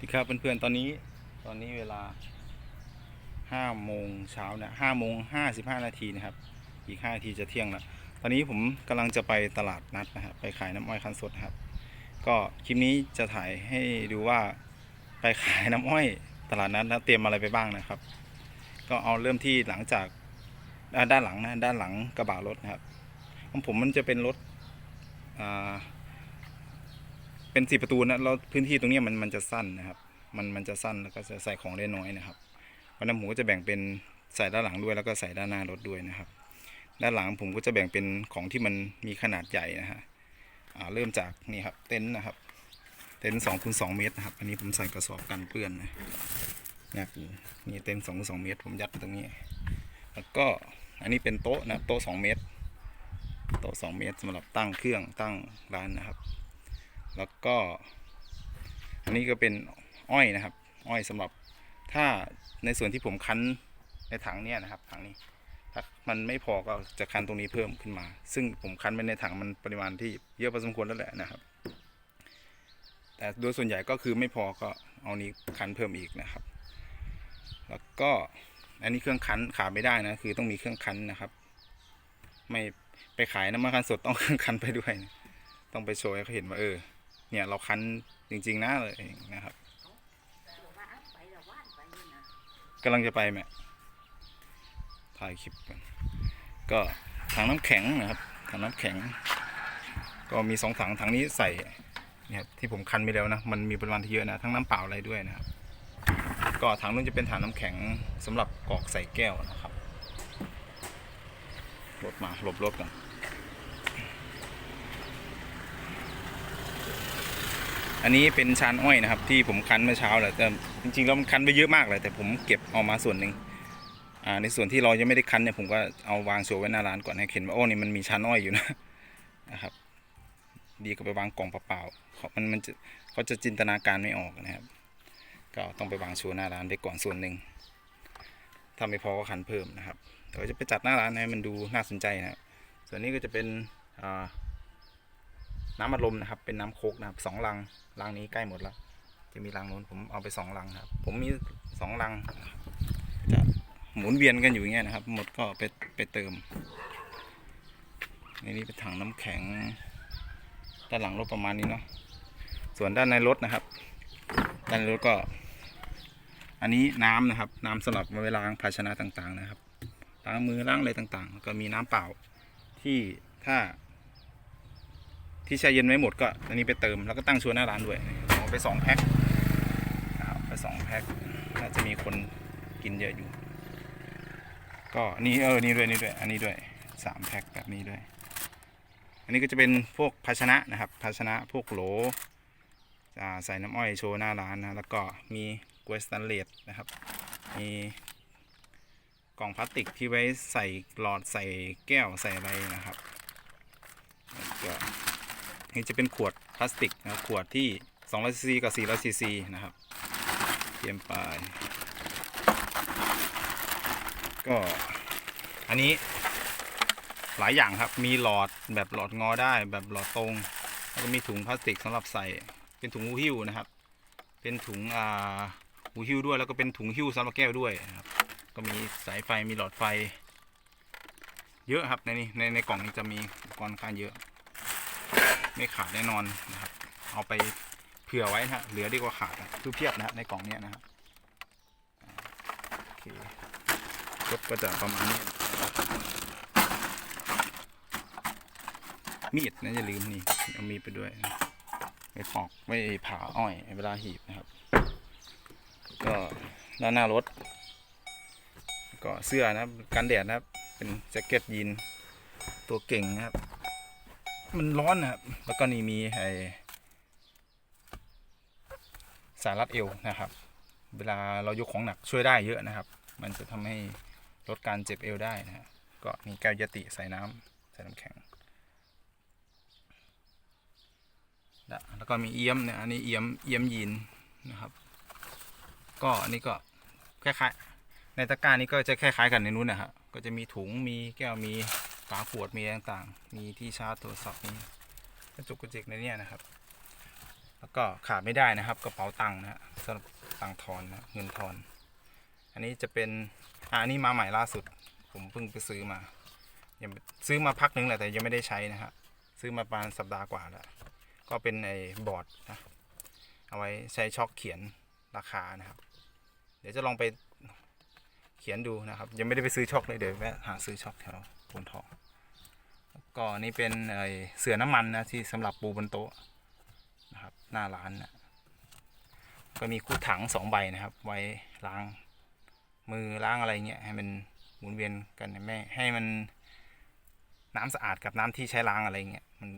ดีครับเพื่อนๆตอนนี้ตอนนี้เวลาห้าโมงเช้าเนี่ยห้าโมงห้าสิบห้านาทีนะครับ อีกห้านาทีจะเที่ยงแล้วตอนนี้ผมกำลังจะไปตลาดนัดนะครับไปขายน้ำอ้อยคั้นสดครับ ก็คลิปนี้จะถ่ายให้ดูว่าไปขายน้ำอ้อยตลาดนัดแล้วเตรียมอะไรไปบ้างนะครับ ก็เอาเริ่มที่หลังจากด้านหลังนะด้านหลังกระบะรถนะครับของผมมันจะเป็นรถอ่า เป็นสี่ประตูนะแล้วพื้นที่ตรงนี้มันมันจะสั้นนะครับ มันมันจะสั้นแล้วก็จะใส่ของได้น้อยนะครับวันนั้นผมก็จะแบ่งเป็นใส่ด้านหลังด้วยแล้วก็ใส่ด้านหน้ารถด้วยนะครับ ด้านหลังผมก็จะแบ่งเป็นของที่มันมีขนาดใหญ่นะฮะเริ่มจากนี่ครับเต็นท์นะครับ เต็นท์สองคูณสองเมตรนะครับ อันนี้ผมใส่กระสอบกันเปื้อนนะนะนี่เต็นท์สองคูณสองเมตร ผมยัดไว้ตรงนี้ แล้วก็อันนี้เป็นโต๊ะนะโต๊ะสองเมตร โต๊ะสองเมตรสำหรับตั้งเครื่องตั้งร้านนะครับ แล้วก็ อันนี้ก็เป็นอ้อยนะครับ อ้อยสำหรับถ้าในส่วนที่ผมคั้นในถังเนี่ยนะครับถังนี้ถ้ามันไม่พอก็จะคั้นตรงนี้เพิ่มขึ้นมา ซึ่งผมคั้นไปในถังมันปริมาณที่เยอะพอสมควรแล้วแหละนะครับ แต่โดยส่วนใหญ่ก็คือไม่พอก็เอานี้คั้นเพิ่มอีกนะครับ แล้วก็อันนี้เครื่องคั้นขาดไม่ได้นะคือต้องมีเครื่องคั้นนะครับ ไม่ไปขายน้ำมันคั้นสดต้องเครื่องคั้นไปด้วยนะต้องไปโชว์ให้เขาเห็นว่าเออ เนี่ยเราคั้นจริง ๆ นะเลยนะครับกำลังจะไปแม่ถ่ายคลิปกันก็ถังน้ำแข็งนะครับถังน้ำแข็ง ก็มีสองถังถังนี้ใส่เนี่ยที่ผมคันไปแล้วนะ มันมีปริมาณที่เยอะนะทั้งน้ำเปล่าอะไรด้วยนะครับ ก็ถังนู้นจะเป็นถังน้ำแข็งสำหรับกรอกใส่แก้วนะครับ รถมาหลบรถกัน อันนี้เป็นชานอ้อยนะครับ ที่ผมคั้นเมื่อเช้าแหละแต่จริงๆแล้วมันคั้นไปเยอะมากเลยแต่ผมเก็บเอามาส่วนหนึ่งอ่าในส่วนที่เรายังไม่ได้คั้นเนี่ยผมก็เอาวางโชว์ไว้หน้าร้านก่อนให้เห็นว่าโอ้นี่มันมีชานอ้อยอยู่นะนะครับ ดีกว่าไปวางกล่องเปล่าๆเขามันมันจะเขาจะจินตนาการไม่ออกนะครับ ก็ต้องไปวางโชว์หน้าร้านไปก่อนส่วนหนึ่งถ้าไม่พอก็คั้นเพิ่มนะครับแต่ว่าจะไปจัดหน้าร้านให้มันดูน่าสนใจนะครับส่วนนี้ก็จะเป็นอ่า น้ำอัดลมนะครับ เป็นน้ำโคกนะครับสองลังลังนี้ใกล้หมดแล้ว จะมีลังนู้นผมเอาไปสองลังครับ ผมมีสองลังจะหมุนเวียนกันอยู่อย่างเงี้ยนะครับ หมดก็ไปไปเติมในนี้เป็นถังน้ำแข็ง ด้านหลังรถประมาณนี้เนาะส่วนด้านในรถนะครับ ด้านในรถก็ อันนี้น้ำนะครับ น้ำสำหรับเวลาล้างภาชนะต่างๆ นะครับล้างมือล้างอะไรต่างๆ ก็มีน้ำเปล่าที่ถ้า ที่แช่เย็นไม่หมดก็อันนี้ไปเติมแล้วก็ตั้งชัวร์หน้าร้านด้วยเอาไปสองแพ็คครับไปสองแพ็คน่าจะมีคนกินเยอะอยู่ ก็นี่เออนี่ด้วยนี่ด้วย อันนี้ด้วยสามแพ็คแบบนี้ด้วย อันนี้ก็จะเป็นพวกภาชนะนะครับ ภาชนะพวกโหลอ่าใส่น้ำอ้อยโชว์หน้าร้านนะแล้วก็มีกล้วยสแตนเลสนะครับมีกล่องพลาสติกที่ไว้ใส่หลอดใส่แก้วใส่อะไรนะครับแล้วก็ นี่จะเป็นขวดพลาสติกนะครับขวดที่200ซีซีกับ400ซีซีนะครับเตรียมไปก็อันนี้หลายอย่างครับมีหลอดแบบหลอดงอได้แบบหลอดตรง แล้วก็มีถุงพลาสติกสำหรับใส่เป็นถุงหูหิ้วนะครับ เป็นถุงอ่าหูหิ้วด้วยแล้วก็เป็นถุงหิ้วสำหรับแก้วด้วยนะครับก็มีสายไฟมีหลอดไฟ เยอะครับในนี้ในในกล่องนี้จะมีอุปกรณ์ค่อนข้างเยอะ ไม่ขาดแน่นอนนะครับ เอาไปเผื่อไว้นะเหลือดีกว่าขาดนะคือเพียบนะในกล่องเนี้ยนะครับอ่าโอเครถก็จะประมาณนี้มีดนะอย่าลืมนี่เอามีดไปด้วยไปปอกไว้ผ่าอ้อยเวลาหีบนะครับ ก็ด้านหน้ารถ ก็เสื้อนะครับกันแดดนะครับ เป็นแจ็คเก็ตยีนตัวเก่งนะครับ มันร้อนนะครับ แล้วก็นี่มีไอสายรัดเอวนะครับ เวลาเรายกของหนักช่วยได้เยอะนะครับ มันจะทำให้ลดการเจ็บเอวได้นะฮะก็มีแก้วยติใส่น้ำใส่น้ำแข็ง แล้วก็มีเอี้ยมเนี่ยอันนี้เอี้ยมเอี้ยมยีนนะครับ ก็อันนี้ก็คล้ายๆในตะกร้านี้ก็จะคล้ายๆกันในนู้นนะฮะก็จะมีถุงมีแก้วมี ฝาขวดมีต่างๆ มีที่ชาร์จโทรศัพท์มีกระจุกกระจิกในนี้นะครับ แล้วก็ขาดไม่ได้นะครับกระเป๋าตังค์นะสำหรับตังค์ทอนนะเงินทอน อันนี้จะเป็นอ่าอันนี้มาใหม่ล่าสุด ผมเพิ่งไปซื้อมายังซื้อมาพักนึงแหละแต่ยังไม่ได้ใช้นะฮะซื้อมาประมาณสัปดาห์กว่าแล้วก็เป็นไอ้บอร์ดนะเอาไว้ใช้ช็อคเขียนราคานะครับ เดี๋ยวจะลองไปเขียนดูนะครับ ยังไม่ได้ไปซื้อช็อคเลยเดี๋ยวแวะหาซื้อช็อคแถว พนทองแล้วก็นี่เป็นไอเสือน้ำมันนะที่สำหรับปูบนโต๊ะนะครับหน้าร้านนะก็มีคู่ถังสองใบนะครับ ไว้ล้างมือล้างอะไรเงี้ยให้มันหมุนเวียนกันให้ไม่ให้มันน้ำสะอาดกับน้ำที่ใช้ล้างอะไรเงี้ยมัน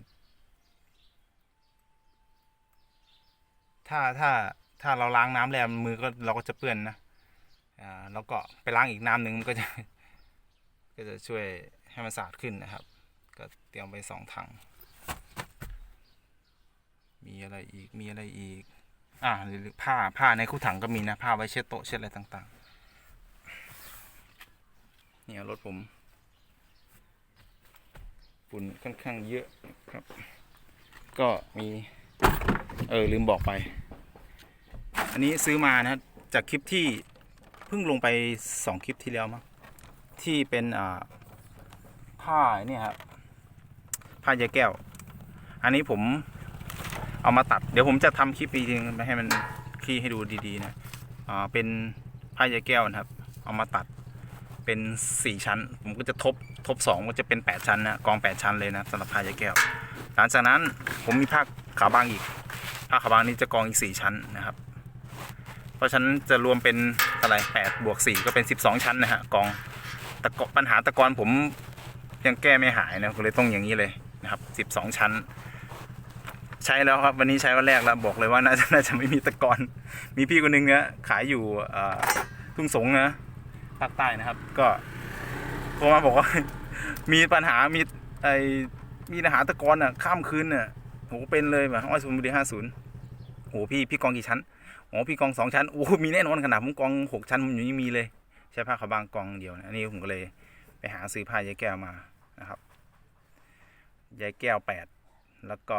ถ้าถ้าถ้าเราล้างน้ำแล้วมือก็เราก็จะเปื้อนนะอ่าแล้วก็ไปล้างอีกน้ำหนึ่งมันก็จะก็จะช่วย ให้มันสะอาดขึ้นนะครับ ก็เตรียมไปสองถัง มีอะไรอีกมีอะไรอีก อ่าหรือผ้าผ้าในคู่ถังก็มีนะผ้าไว้เช็ดโต๊ะเช็ดอะไรต่างๆ เนี่ยรถผมฝุ่นค่อนข้างเยอะครับ ก็มี เออลืมบอกไป อันนี้ซื้อมานะจากคลิปที่เพิ่งลงไปสองคลิปที่แล้วมั้งที่เป็นอ่า ผ้าเนี่ยครับผ้าใยแก้ว อันนี้ผมเอามาตัด เดี๋ยวผมจะทำคลิปอีกทีนึงมาให้มันคลี่ให้ดูดีๆนะอ่าเป็นผ้าใยแก้วนะครับ เอามาตัดเป็นสี่ชั้น ผมก็จะทบทบสองก็จะเป็นแปดชั้นนะกองแปดชั้นเลยนะสำหรับผ้าใยแก้ว หลังจากนั้นผมมีผ้าขาวบางอีกผ้าขาวบางนี้จะกองอีกสี่ชั้นนะครับ เพราะฉะนั้นจะรวมเป็นอะไรแปดบวกสี่ก็เป็นสิบสองชั้นนะฮะกองตะกปัญหาตะกอนผม ยังแก้ไม่หายนะก็เลยต้องอย่างนี้เลยนะครับสิบสองชั้น ใช้แล้วครับ วันนี้ใช้วันแรกแล้วบอกเลยว่าน่าจะน่าจะไม่มีตะกอนมีพี่คนหนึงเนี่ยขายอยู่ทุ่งสงนะภาคใต้นะครับ ก็โทรมาบอกว่า มีปัญหามีไอมีปัญหาตะกอนอะข้ามคืนอะโหเป็นเลยแบบอ้อยสมุนบุรีห้าศูนย์โหพี่พี่กองกี่ชั้นโอ๋อพี่กองสองชั้นโอ้มีแน่นอนขนาดผมกองหกชั้นผมอยู่ยังมีเลย ใช้ผ้าขาวบางกองเดียวนะอันนี้ผมก็เลย ไปหาซื้อผ้ายายแก้วมานะครับยายแก้วแปดแล้วก็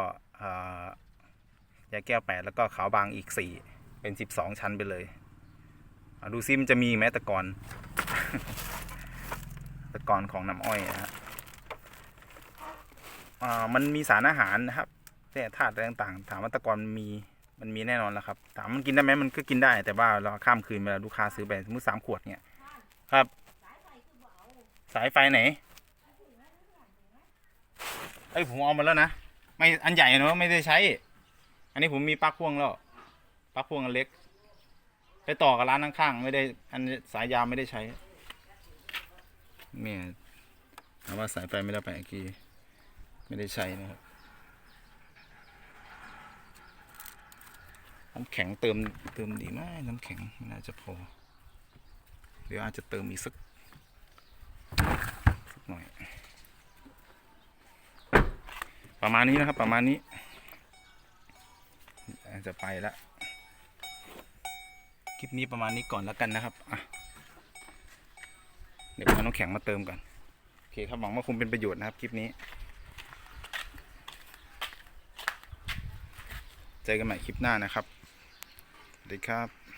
ยายแก้วแปดแล้วก็ขาวบางอีกสี่เป็นสิบสองชั้นไปเลยดูซิมันจะมีไหมตะกอนตะกอนของน้ำอ้อยนะฮะอ่ามันมีสารอาหารนะครับแต่ธาตุอะไรต่างๆ ถามว่าตะกอนมีมันมีแน่นอนแล้วครับ ถามมันกินได้ไหมมันก็กินได้แต่ว่าเราข้ามคืนเวลาลูกค้าซื้อไปสมมติสามขวดเนี่ย ครับ สายไฟไหนไอ้ยผมเอามาแล้วนะ ไม่อันใหญ่เนอะไม่ได้ใช้ อันนี้ผมมีปลั๊กพ่วงแล้วปลั๊กพ่วงอันเล็ก ไปต่อกับร้านข้างๆไม่ได้ อันสายยาวไม่ได้ใช้แม่ถามว่าสายไฟไม่ได้ไปเมื่อกี้ไม่ได้ใช้นะครับน้ำแข็งเติมเติมดีไหมน้ำแข็งน่าจะพอ เดี๋ยวอาจจะเติมอีกสักหน่อย ประมาณนี้นะครับ ประมาณนี้ จะไปละคลิปนี้ประมาณนี้ก่อนแล้วกันนะครับอะเดี๋ยวเอาน้ำแข็งมาเติมกันโอเคครับหวังว่าคงเป็นประโยชน์นะครับคลิปนี้ เจอกันใหม่คลิปหน้านะครับสวัสดีครับ